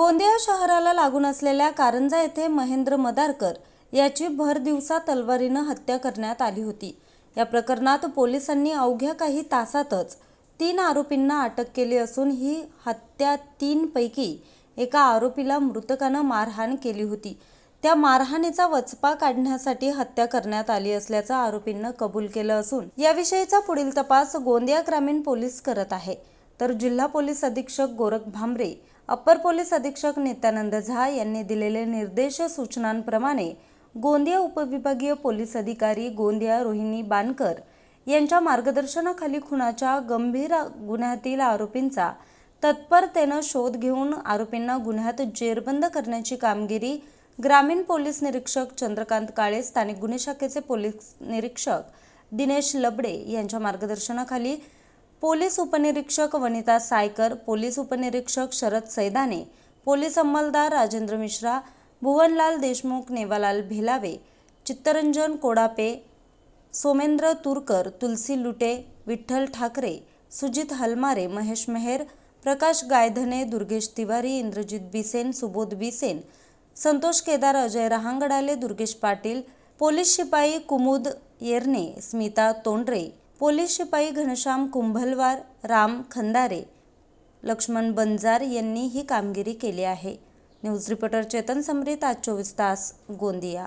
गोंदिया शहराला लागून असलेल्या कारंजा येथे महेंद्र मदारकर याची भर दिवसा तलवारीनं हत्या करण्यात आली होती. या प्रकरणात पोलिसांनी अवघ्या काही तासातच तीन आरोपींना अटक केली असून ही हत्या तीनपैकी एका आरोपीला मृतकानं मारहाण केली होती. त्या मारहाणीचा वचपा काढण्यासाठी हत्या करण्यात आली असल्याचं आरोपींना कबूल केलं असून याविषयीचा पुढील तपास गोंदिया ग्रामीण पोलीस करत आहे. तर जिल्हा पोलीस अधीक्षक गोरख भांबरे अप्पर पोलीस अधीक्षक नित्यानंद झा यांनी दिलेले निर्देश सूचनांप्रमाणे गोंदिया उपविभागीय पोलीस अधिकारी गोंदिया रोहिणी बानकर यांच्या मार्गदर्शनाखाली खुनाच्या गंभीर गुन्ह्यातील आरोपींचा तत्परतेनं शोध घेऊन आरोपींना गुन्ह्यात जेरबंद करण्याची कामगिरी ग्रामीण पोलीस निरीक्षक चंद्रकांत काळे स्थानिक गुन्हे शाखेचे पोलीस निरीक्षक दिनेश लबडे यांच्या मार्गदर्शनाखाली पोलीस उपनिरीक्षक वनिता सायकर पोलीस उपनिरीक्षक शरद सैदाने पोलीस अंमलदार राजेंद्र मिश्रा भुवनलाल देशमुख नेवालाल भिलावे चित्तरंजन कोडापे सोमेंद्र तुरकर तुलसी लुटे विठ्ठल ठाकरे सुजित हलमारे महेश मेहेर प्रकाश गायधने दुर्गेश तिवारी इंद्रजित बिसेन सुबोध बिसेन संतोष केदार अजय रहांगडाले दुर्गेश पाटील पोलीस शिपाई कुमुद येरने स्मिता तोंडरे पोलीस शिपाई घनश्याम कुंभलवार राम खंदारे लक्ष्मण बंजार यांनी ही कामगिरी केली आहे. न्यूज रिपोर्टर चेतन समरीत आज चोवीस तास गोंदिया.